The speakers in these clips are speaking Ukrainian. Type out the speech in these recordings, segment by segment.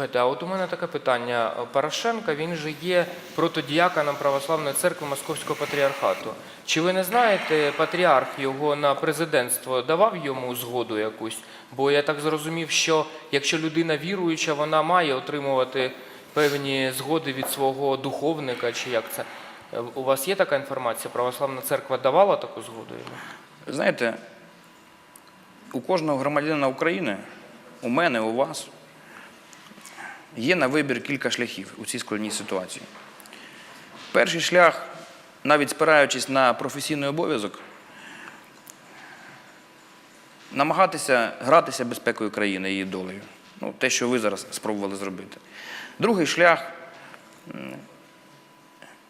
Слухайте, а от у мене таке питання. Порошенко, він же є протодіяконом Православної церкви Московського патріархату. Чи ви не знаєте, патріарх його на президентство давав йому згоду якусь? Бо я так зрозумів, що якщо людина віруюча, вона має отримувати певні згоди від свого духовника, чи як це? У вас є така інформація? Православна церква давала таку згоду йому? Знаєте, у кожного громадянина України, у мене, у вас, є на вибір кілька шляхів у цій складній ситуації. Перший шлях, навіть спираючись на професійний обов'язок, намагатися гратися безпекою країни і її долею. Ну, те, що ви зараз спробували зробити. Другий шлях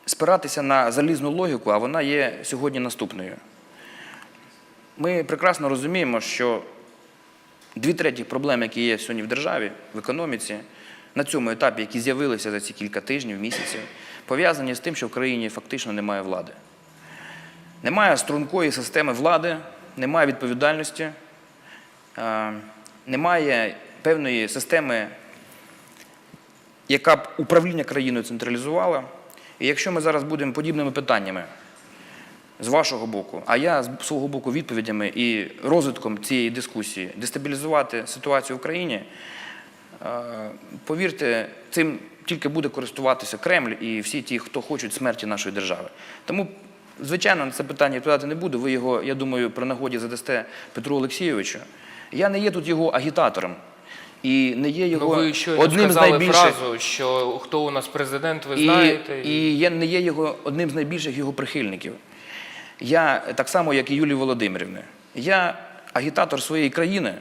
спиратися на залізну логіку, а вона є сьогодні наступною. Ми прекрасно розуміємо, що дві треті проблем, які є сьогодні в державі, в економіці, на цьому етапі, які з'явилися за ці кілька тижнів, місяців, пов'язані з тим, що в країні фактично немає влади. Немає стрункої системи влади, немає відповідальності, е, немає певної системи, яка б управління країною централізувала. І якщо ми зараз будемо подібними питаннями з вашого боку, а я з свого боку відповідями і розвитком цієї дискусії дестабілізувати ситуацію в країні, повірте, цим тільки буде користуватися Кремль і всі ті, хто хочуть смерті нашої держави. Тому, звичайно, на це питання відповідати не буду. Ви його, я думаю, при нагоді задасте Петру Олексійовичу. Я не є тут його агітатором. І не є його ну, ви одним з найбільших фразу, що хто у нас президент, ви і, знаєте. і я не є його одним з найбільших його прихильників. Я так само, як і Юлії Володимирівни. Я агітатор своєї країни,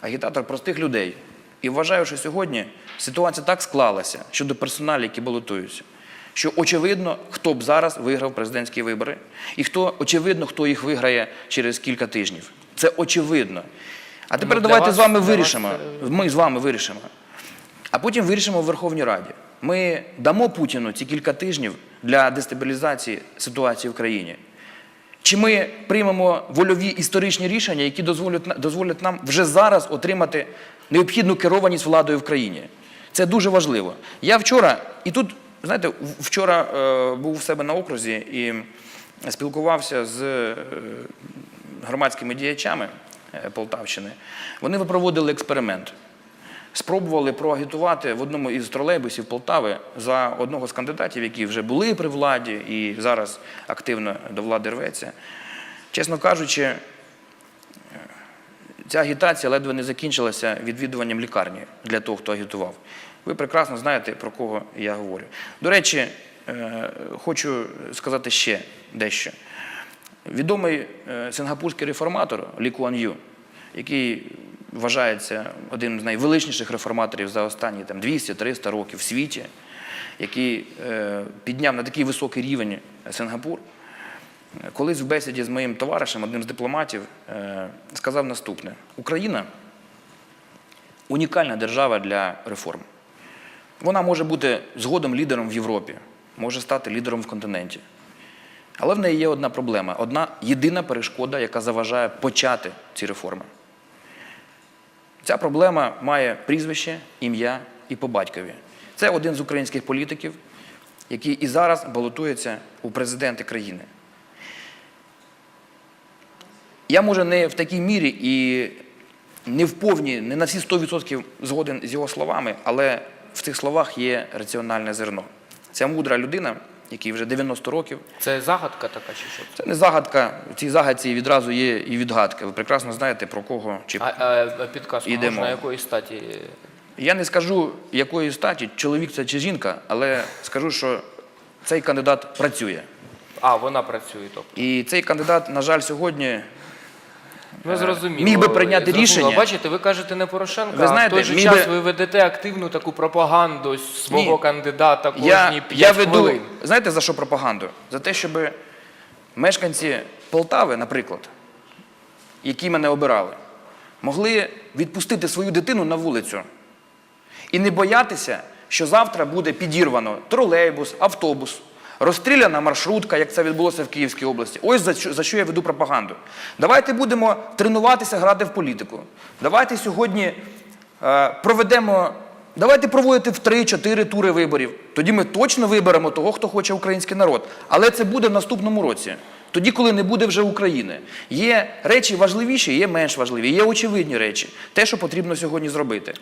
агітатор простих людей. І вважаю, що сьогодні ситуація так склалася щодо персоналів, які балотуються, що очевидно, хто б зараз виграв президентські вибори, і хто очевидно, хто їх виграє через кілька тижнів. Це очевидно. А тепер Ну, давайте вас- з вами для вас вирішимо. Ми з вами вирішимо. А потім вирішимо в Верховній Раді. Ми дамо Путіну ці кілька тижнів для дестабілізації ситуації в країні. Чи ми приймемо вольові історичні рішення, які дозволять, дозволять нам вже зараз отримати необхідну керованість владою в країні? Це дуже важливо. Я вчора, і тут, знаєте, вчора е, був в себе на окрузі і спілкувався з е, громадськими діячами е, Полтавщини. Вони випроводили експеримент спробували проагітувати в одному із тролейбусів Полтави за одного з кандидатів, які вже були при владі і зараз активно до влади рветься. Чесно кажучи, е, ця агітація ледве не закінчилася відвідуванням лікарні для того, хто агітував. Ви прекрасно знаєте, про кого я говорю. До речі, е, хочу сказати ще дещо. Відомий е, сингапурський реформатор Лі Куан Ю, який вважається одним з найвеличніших реформаторів за останні 200-300 років в світі, який е, підняв на такий високий рівень Сингапур, колись в бесіді з моїм товаришем, одним з дипломатів, е, сказав наступне: Україна унікальна держава для реформ. Вона може бути згодом лідером в Європі, може стати лідером в континенті. Але в неї є одна проблема, одна єдина перешкода, яка заважає почати ці реформи. Ця проблема має прізвище, ім'я і по батькові. Це один з українських політиків, який і зараз балотується у президенти країни. Я, може, не в такій мірі і не в повні, не на всі 100% згоден з його словами, але в цих словах є раціональне зерно. Ця мудра людина, якій вже 90 років, Це загадка така чи що? це не загадка. В цій загадці відразу є і відгадка. Ви прекрасно знаєте, про кого чи А, а підказку можна якої статі? Я не скажу, якої статі, чоловік це чи жінка, але скажу, що цей кандидат працює. А, вона працює, тобто. І цей кандидат, на жаль, сьогодні Ну, зрозуміло. міг би прийняти Зрозуміло. рішення. Бачите, ви кажете не Порошенка, Ви а знаєте, в той же міг час би- ви ведете активну таку пропаганду свого Ні. кандидата кожні я, 5 я веду, хвилин. знаєте за що пропаганду? За те, щоб мешканці Полтави, наприклад, які мене обирали, могли відпустити свою дитину на вулицю і не боятися, що завтра буде підірвано тролейбус, автобус, розстріляна маршрутка, як це відбулося в Київській області. Ось за що, за що я веду пропаганду. Давайте будемо тренуватися грати в політику. Давайте сьогодні е, проведемо Давайте проводити в 3-4 тури виборів. Тоді ми точно виберемо того, хто хоче український народ. Але це буде в наступному році. Тоді, коли не буде вже України. Є речі важливіші, є менш важливі, є очевидні речі. Те, що потрібно сьогодні зробити.